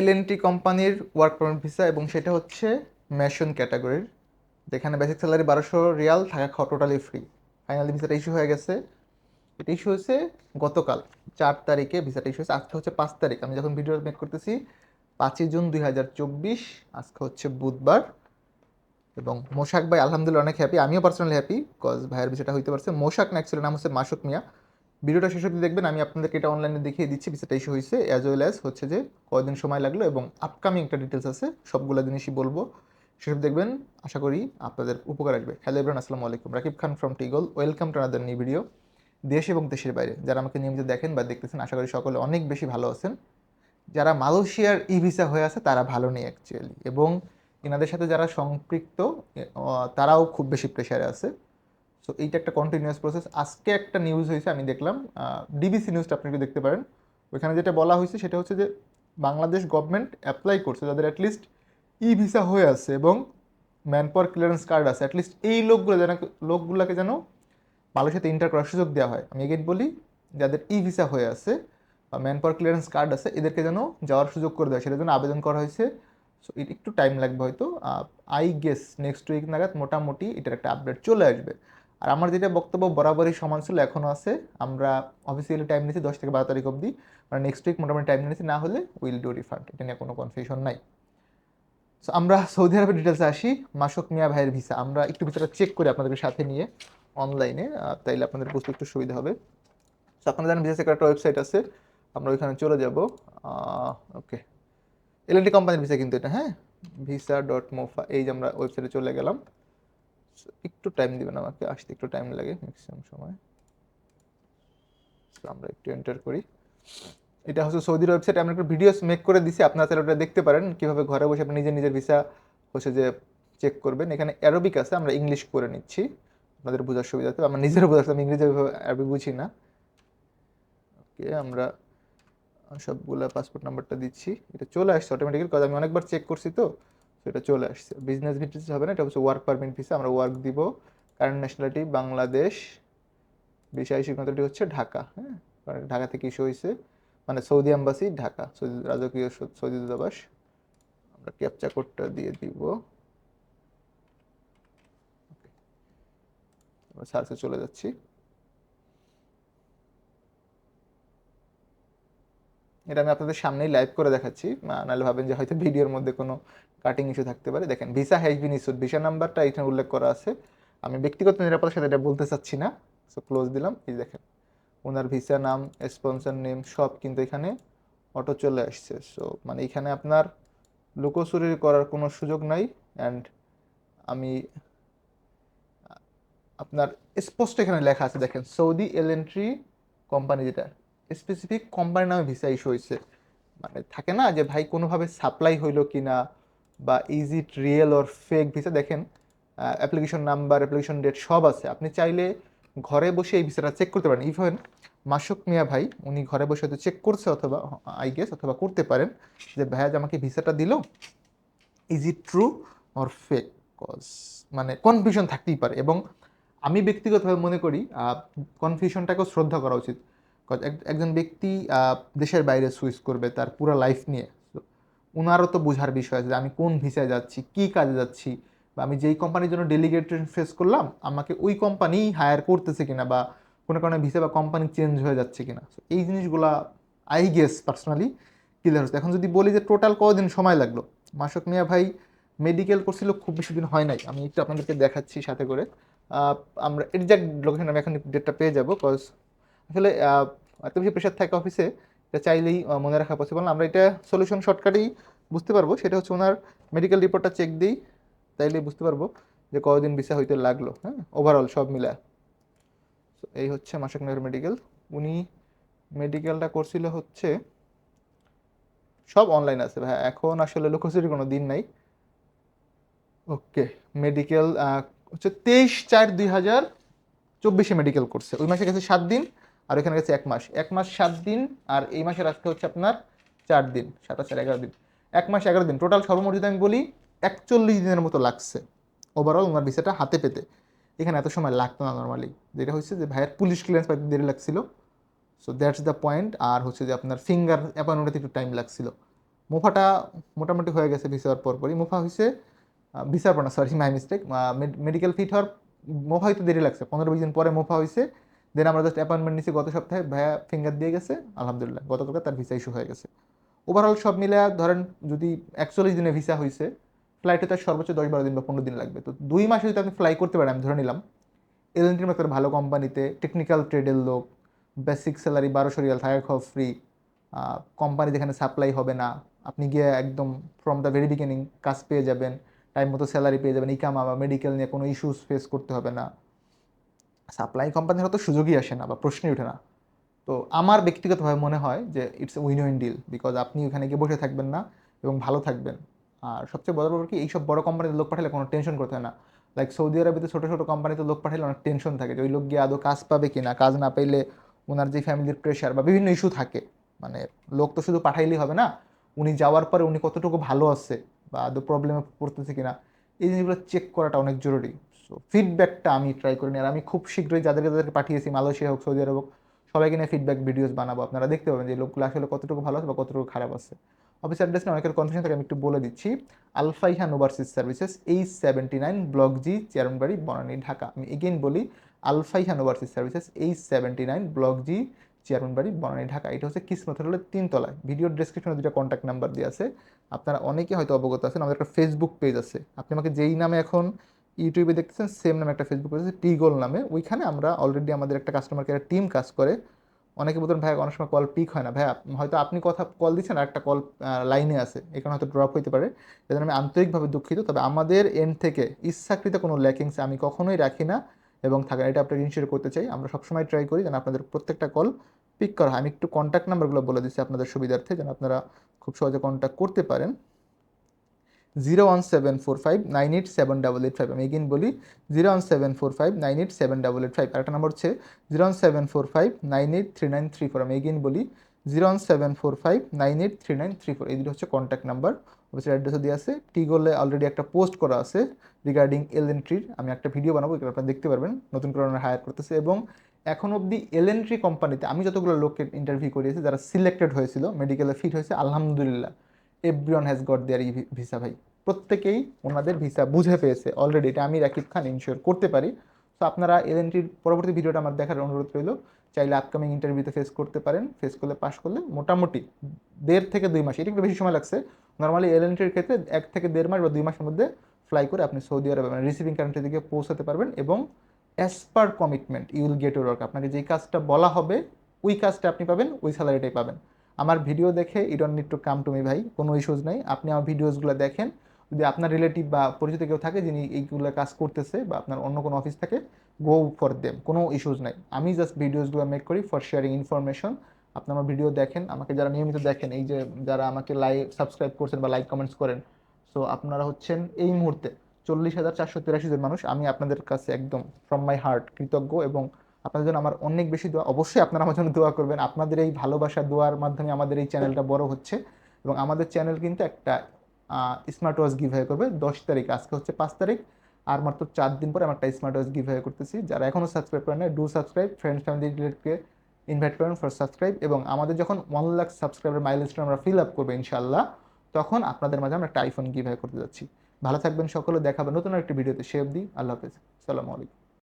L&T কোম্পানির work permit visa এবং সেটা হচ্ছে ম্যাশন ক্যাটাগরির যেখানে বেসিক স্যালারি বারোশো রিয়াল, থাকা খাওয়া টোটালি ফ্রি ফাইনালি ভিসাটা ইস্যু হয়ে গেছে। এটা ইস্যু হয়েছে গতকাল, চার তারিখে ভিসাটা ইস্যু হয়েছে। আজকে হচ্ছে পাঁচ তারিখ। আমি যখন ভিডিও মেক করতেছি, পাঁচই জুন দুই হাজার চব্বিশ, আজকে হচ্ছে বুধবার। এবং মোশাক ভাই আলহামদুলিল্লাহ অনেক হ্যাপি আমিও পার্সোনালি হ্যাপি বিকজ ভাইয়ের বিষয়টা হইতে পারছে। মোশাক না অ্যাকচুয়ালি নাম হচ্ছে মাসুক মিয়া। ভিডিওটা শেষ অবধি দেখবেন, আমি আপনাদেরকে এটা অনলাইনে দেখিয়ে দিচ্ছি, বিষয়টা ইস্যু হয়েছে। অ্যাজ ওয়েল অ্যাজ হচ্ছে যে কয়দিন সময় লাগল এবং আপকামিং একটা ডিটেলস আছে, সবগুলো জিনিসই বলব। সেসব দেখবেন, আশা করি আপনাদের উপকার আসবে। হ্যালো ইব্রান আসসালামু আলাইকুম। Rakib Khan from টিগল welcome to another new video দেশ এবং দেশের বাইরে, যারা আমাকে নিয়মিত দেখেন বা দেখতেছেন, আশা করি সকলে অনেক বেশি ভালো আছেন। যারা মালয়েশিয়ার ই ভিসা হয়ে আছে, তারা ভালো নেই অ্যাকচুয়ালি এবং এনাদের সাথে যারা সম্পৃক্ত তারাও খুব বেশি প্রেশারে আছে। সো এইটা একটা কন্টিনিউয়াস প্রসেস আজকে একটা নিউজ হয়েছে, আমি দেখলাম ডিবিসি নিউজটা আপনি একটু দেখতে পারেন। ওইখানে যেটা বলা হয়েছে সেটা হচ্ছে যে, বাংলাদেশ গভর্নমেন্ট অ্যাপ্লাই করছে যাদের অ্যাটলিস্ট ই ভিসা হয়ে আছে এবং ম্যান পাওয়ার ক্লিয়ারেন্স কার্ড আছে অ্যাটলিস্ট এই লোকগুলো যেন, লোকগুলোকে যেন মালয়েশিয়াতে ইন্টার করার সুযোগ দেওয়া হয়। আমি এগেন বলি, যাদের ই ভিসা হয়ে আছে বা ম্যান পাওয়ার ক্লিয়ারেন্স কার্ড আছে, এদেরকে যেন যাওয়ার সুযোগ করে দেওয়া সেটার জন্য আবেদন করা হয়েছে। সো এটা একটু টাইম লাগবে হয়তো। আই গেস নেক্সট উইক নাগাদ মোটামুটি এটার একটা আপডেট চলে আসবে। আর আমার যেটা বক্তব্য বরাবরই সমান ছিল এখনও আছে। আমরা অফিসিয়ালি টাইম নিয়েছি দশ থেকে বারো তারিখ অবধি। মানে নেক্সট উইক মোটামুটি টাইম নিয়েছি, না হলে উইল ডু রিফান্ড এটা নিয়ে কোনো কনফিউশন নাই। সো আমরা সৌদি আরবের ডিটেলসে আসি। মাসুক মিয়া ভাইয়ের ভিসা আমরা একটু ভিসাটা চেক করি আপনাদেরকে সাথে নিয়ে অনলাইনে তাইলে আপনাদের বুঝতে একটু সুবিধা হবে। সো আপনারা জানেন ভিসা একটা ওয়েবসাইট আছে। আমরা ওইখানে চলে যাব। ওকে এলএনটি কোম্পানির ভিসা কিন্তু এটা হ্যাঁ? ভিসা ডট মোফা এই যে আমরা ওয়েবসাইটে চলে গেলাম। একটু টাইম দিবেন আমাকে, আসতে একটু টাইম লাগে ম্যাক্সিমাম সময়। আমরা একটু এন্টার করি। এটা হচ্ছে সৌদির ওয়েবসাইট আমরা একটা ভিডিওস মেক করে দিছি, আপনারা তাহলে ওটা দেখতে পারেন, কীভাবে ঘরে বসে আপনি নিজে নিজের ভিসা হচ্ছে যে চেক করবেন। এখানে অ্যারোবিক আছে, আমরা ইংলিশ করে নিচ্ছি। আপনাদের বোঝার সুবিধাতে আমার নিজেরও বোঝাতে আমি ইংরেজি অ্যারোবিক বুঝি না। ওকে আমরা সবগুলা পাসপোর্ট নাম্বারটা দিচ্ছি। এটা চলে আসছে অটোমেটিক্যালি কাজ আমি অনেকবার চেক করছি তো। তো এটা চলে আসছে। বিজনেস ভিসা হবে না, এটা হচ্ছে ওয়ার্ক পারমিট ভিসা আমরা ওয়ার্ক দিব। কারেন্ট ন্যাশনালিটি বাংলাদেশ বিষয় সিদ্ধান্তটি হচ্ছে ঢাকা হ্যাঁ? ঢাকা থেকে ইস্যু হয়েছে। মানে সৌদি আম্বাসি ঢাকা সৌদি রাজকীয় সৌদি দূতাবাস। আমরা ক্যাপচা কোডটা দিয়ে দিব। সার্চে চলে যাচ্ছি। এটা আমি আপনাদের সামনেই লাইভ করে দেখাচ্ছি। নাহলে ভাবেন যে হয়তো ভিডিওর মধ্যে কোনো কাটিং ইস্যু থাকতে পারে। দেখেন visa has been issued visa নাম্বারটা এখানে উল্লেখ করা আছে। আমি ব্যক্তিগত নিরাপত্তার সাথে এটা বলতে চাচ্ছি না। সো ক্লোজ দিলাম। এই দেখেন, ওনার ভিসা নাম স্পন্সর নেম সব কিন্তু এখানে অটো চলে আসছে। সো মানে এখানে আপনার লুকোচুরি করার কোনো সুযোগ নাই। অ্যান্ড আমি আপনার স্পষ্ট এখানে লেখা আছে। দেখেন সৌদি এলেন্ট্রি কোম্পানি যেটা স্পেসিফিক কোম্পানির নামে ভিসা ইস্যু হয়েছে। মানে থাকে না যে ভাই কোনোভাবে সাপ্লাই হইল কি না বা is it real or fake visa দেখেন অ্যাপ্লিকেশন নাম্বার অ্যাপ্লিকেশন ডেট সব আছে। আপনি চাইলে ঘরে বসে এই ভিসাটা চেক করতে পারেন। ইভেন মাসুক মিয়া ভাই, উনি ঘরে বসে হয়তো চেক করছে অথবা আই গেস অথবা করতে পারেন যে ভাইয়া আমাকে ভিসাটা দিল is it true or fake cause মানে কনফিউশন থাকতেই পারে। এবং আমি ব্যক্তিগতভাবে মনে করি কনফিউশনটাকেও শ্রদ্ধা করা উচিত। একজন ব্যক্তি দেশের বাইরে সুইচ করবে তার পুরো লাইফ নিয়ে। ওনারও তো বোঝার বিষয় আছে যে আমি কোন ভিসায় যাচ্ছি, কী কাজে যাচ্ছি, বা আমি যেই কোম্পানির জন্য ডেলিগেটেড ফেস করলাম, আমাকে ওই কোম্পানি হায়ার করতেছে কিনা, বা কোনো কারণে ভিসা বা কোম্পানি চেঞ্জ হয়ে যাচ্ছে কিনা। এই জিনিসগুলা আই গেস পার্সোনালি ক্লিয়ার হচ্ছে। এখন যদি বলি যে টোটাল কদিন সময় লাগল? মাসক মিয়া ভাই মেডিকেল করছিল খুব বেশি দিন হয় নাই। আমি একটু আপনাদেরকে দেখাচ্ছি সাথে করে। আমরা এক্সাক্ট লোকেশন আমি এখন ডেটটা পেয়ে যাব কজ আসলে এত বেশি প্রেশার থাকে অফিসে এটা চাইলেই মনে রাখা পসিবল আমরা এটা সলিউশন শর্টকাটেই বুঝতে পারব। সেটা হচ্ছে ওনার মেডিকেল রিপোর্টটা চেক দিই তাইলেই বুঝতে পারব যে কয়দিন ভিসা হইতে লাগল হ্যাঁ? ওভারঅল সব মিলা। এই হচ্ছে মাসক নগর মেডিকেল উনি মেডিকেলটা করছিল হচ্ছে, সব অনলাইন আছে ভাই এখন আসলে লুকোচুরির কোনো দিন নাই। ওকে মেডিকেল হচ্ছে তেইশ চার দুই হাজার চব্বিশে মেডিকেল করছে। ওই মাসে গেছে সাত দিন। আর ওইখানে গেছে এক মাস। এক মাস সাত দিন আর এই মাসের আজকে হচ্ছে আপনার চার দিন, সাতাশ চার এগারো দিন। এক মাস এগারো দিন। টোটাল সর্বমোট যদি আমি বলি, একচল্লিশ দিনের মতো লাগছে ওভারঅল ওনার ভিসাটা হাতে পেতে। এখানে এত সময় লাগতো না নর্মালি যেটা হচ্ছে যে ভাইয়ের পুলিশ ক্লিয়ারেন্স পাইতে দেরি লাগছিল। সো দ্যাটস দ্য পয়েন্ট আর হচ্ছে যে আপনার ফিঙ্গার অ্যাপয়েন্টমেন্টে একটু টাইম লাগছিল। মুফাটা মোটামুটি হয়ে গেছে ভিসা হওয়ার পরপরই। মুফা হয়েছে ভিসার পর না sorry my mistake medical fit হওয়ার, মুফা হয়তো দেরি লাগছে। পনেরো বিশ দিন পরে মুফা হয়েছে দেন আমরা জাস্ট অ্যাপয়েন্টমেন্ট নিছি গত সপ্তাহে, ভাইয়া ফিঙ্গার দিয়ে গেছে, আলহামদুলিল্লাহ, গতকালকে তার ভিসা ইস্যু হয়ে গেছে। ওভারঅল সব মিলে ধরেন যদি একচল্লিশ দিনে ভিসা হয়েছে ফ্লাইটে তার সর্বোচ্চ দশ বারো দিন বা পনেরো দিন লাগবে। তো দুই মাসে যদি আপনি ফ্লাই করতে পারেন, আমি ধরে নিলাম এলএনটির মতো ভালো কোম্পানিতে টেকনিক্যাল ট্রেডের লোক বেসিক স্যালারি বারোশো রিয়াল থাকা খাওয়া ফ্রি কোম্পানি যেখানে সাপ্লাই হবে না, আপনি গিয়ে একদম ফ্রম দ্য ভেরি বিগিনিং কাজ পেয়ে যাবেন টাইম মতো স্যালারি পেয়ে যাবেন, ইকামা বা মেডিকেল নিয়ে কোনো ইস্যুস ফেস করতে হবে না। সাপ্লাই কোম্পানির হয়তো সুযোগই আসে না বা প্রশ্নই ওঠে না। তো আমার ব্যক্তিগতভাবে মনে হয় যে it's win win deal because আপনি ওখানে গিয়ে বসে থাকবেন না এবং ভালো থাকবেন। আর সবচেয়ে বড় ব্যাপার কি, এইসব বড় কোম্পানিতে লোক পাঠালে কোনো টেনশন করতে হয় না। লাইক সৌদি আরবিতে ছোটো ছোটো কোম্পানিতে লোক পাঠালে অনেক টেনশন থাকে যে ওই লোক গিয়ে আদৌ কাজ পাবে কি না কাজ না পেলে ওনার যে ফ্যামিলির প্রেশার বা বিভিন্ন ইস্যু থাকে। মানে লোক তো শুধু পাঠাইলেই হবে না, উনি যাওয়ার পরে উনি কতটুকু ভালো আছে বা আদৌ প্রবলেমে পড়তেছে কিনা, এই জিনিসগুলো চেক করাটা অনেক জরুরি। সো ফিডব্যাকটা আমি ট্রাই করি আর আমি খুব শীঘ্রই যাদেরকে যাদেরকে পাঠিয়েছি, মালয়েশিয়া হোক, সৌদি আরব হোক, সবাইকে নিয়ে ফিডব্যাক ভিডিওস বানাবো। আপনারা দেখতে পাবেন যে লোকগুলো আসলে কতটুকু ভালো আছে বা কতটুকু খারাপ আছে। অফিস অ্যাড্রেস নিয়ে অনেকের কনফিউশন থাকে, আমি একটু বলে দিচ্ছি। Alfaihan overseas services H seventy nine block G Chairmanbari Banani Dhaka আমি এগেইন বলি Alfaihan overseas services H seventy nine block G Chairmanbari Banani Dhaka এটা হচ্ছে কিসমত হোটেলের তিনতলায় ভিডিও ডিসক্রিপশনে দুটো কন্ট্যাক্ট নাম্বার দিয়ে আছে। আপনারা অনেকে হয়তো অবগত আছেন, আমাদের একটা ফেসবুক পেজ আছে। আপনি আমাকে যেই নামে এখন ইউটিউবে দেখতেছেন সেম নামে একটা ফেসবুক আছে টিগোল নামে। ওইখানে আমরা অলরেডি আমাদের একটা কাস্টমার কেয়ার টিম কাজ করে। অনেকে বলতেন, ভাই, অনেক সময় কল পিক হয় না। ভাই হয়তো আপনি কথা কল দিচ্ছেন আর একটা কল লাইনে আছে। এখানে হয়তো ড্রপ হইতে পারে। এজন্য আমি আন্তরিকভাবে দুঃখিত। তবে আমাদের এন্ড থেকে ইচ্ছাকৃত কোনো ল্যাকিংস আমি কখনোই রাখি না এবং থাকেন এটা আপনাকে ইনশিওর করতে চাই। আমরা সবসময় ট্রাই করি যেন আপনাদের প্রত্যেকটা কল পিক করা হয়। আমি একটু কন্ট্যাক্ট নাম্বারগুলো বলে দিচ্ছি আপনাদের সুবিধার্থে, যেন আপনারা খুব সহজে কন্ট্যাক্ট করতে পারেন। Zero one seven four five nine eight seven double eight five আমি এগেইন বলি zero one seven four five nine eight seven double eight five আরেকটা নাম্বার হচ্ছে zero one seven four five nine eight three nine three four আমি again বলি zero one seven four five nine eight three nine three four এই দুটো হচ্ছে contact number অফিসের অ্যাড্রেসও দিয়ে আছে। টিগোলে অলরেডি একটা পোস্ট করা আছে রিগার্ডিং এল এন্ট্রির আমি একটা ভিডিও বানাবো এটা আপনারা দেখতে পারবেন। নতুন করে হায়ার করতেছে এবং এখন অবধি এলএনট্রি কোম্পানিতে আমি যতগুলো লোককে ইন্টারভিউ করিয়েছি, যারা সিলেক্টেড হয়েছিল মেডিকেলে ফিট হয়েছে, আলহামদুলিল্লাহ। Everyone has got their visa ভাই। প্রত্যেকেই ওনাদের ভিসা বুঝে পেয়েছে অলরেডি এটা আমি রাকিব খান ইনশিওর করতে পারি। তো আপনারা এলএনটির পরবর্তী ভিডিওটা আমার দেখার অনুরোধ রইল। চাইলে আপকামিং ইন্টারভিউতে ফেস করতে পারেন। ফেস করলে পাশ করলে মোটামুটি দেড় থেকে দুই মাস এটা একটু বেশি সময় লাগছে। নর্মালি এলএনটির ক্ষেত্রে এক থেকে দেড় মাস বা দুই মাসের মধ্যে ফ্লাই করে আপনি সৌদি আরবে মানে রিসিভিং কান্ট্রি দিকে পৌঁছাতে পারবেন এবং as per commitment you will get work আপনাকে যেই কাজটা বলা হবে, ওই কাজটা আপনি পাবেন, ওই স্যালারিটাই পাবেন। আমার ভিডিও দেখে you don't need to come to me ভাই, কোনো ইস্যুজ নেই। আপনি আমার ভিডিওসগুলো দেখেন। যদি আপনার রিলেটিভ বা পরিচিত কেউ থাকে যিনি এইগুলো কাজ করতেছে বা আপনার অন্য কোনো অফিস থাকে গো ফর দেম কোনো ইস্যুজ নাই। আমি জাস্ট ভিডিওসগুলো মেক করি ফর শেয়ারিং ইনফরমেশন আপনি আমার ভিডিও দেখেন, আমাকে যারা নিয়মিত দেখেন, এই যে যারা আমাকে লাইক সাবস্ক্রাইব করছেন বা লাইক কমেন্টস করেন সো আপনারা হচ্ছেন এই মুহূর্তে চল্লিশ হাজার চারশো তিরাশি জন মানুষ। আমি আপনাদের কাছে একদম ফ্রম মাই হার্ট কৃতজ্ঞ এবং আপনাদের জন্য আমার অনেক বেশি দোয়া। অবশ্যই আপনারা আমার জন্য দোয়া করবেন। আপনাদের এই ভালোবাসা দোয়ার মাধ্যমে আমাদের এই চ্যানেলটা বড় হচ্ছে এবং আমাদের চ্যানেল কিন্তু একটা স্মার্ট ওয়াচ গিভ হয়ে করবে। দশ তারিখ, আজকে হচ্ছে পাঁচ তারিখ। আর মাত্র চার দিন পরে আমরা একটা স্মার্ট ওয়াচ গিভ হয়ে করতেছি। যারা এখনও সাবস্ক্রাইব করেন না ডু সাবস্ক্রাইব ফ্রেন্ডস ফ্যামিলি রিলেটকে ইনভাইট করেন ফর সাবস্ক্রাইব এবং আমাদের যখন ওয়ান লাখ সাবস্ক্রাইবার মাইলস্টোন আমরা ফিল আপ করব ইনশাল্লাহ তখন আপনাদের মাঝে আমরা একটা আইফোন গিভ হয়ে করতে যাচ্ছি। ভালো থাকবেন সকলে। দেখাবেন নতুন একটি ভিডিওতে। সে অবধি আল্লাহ হাফেজ। সালামু আলাইকুম।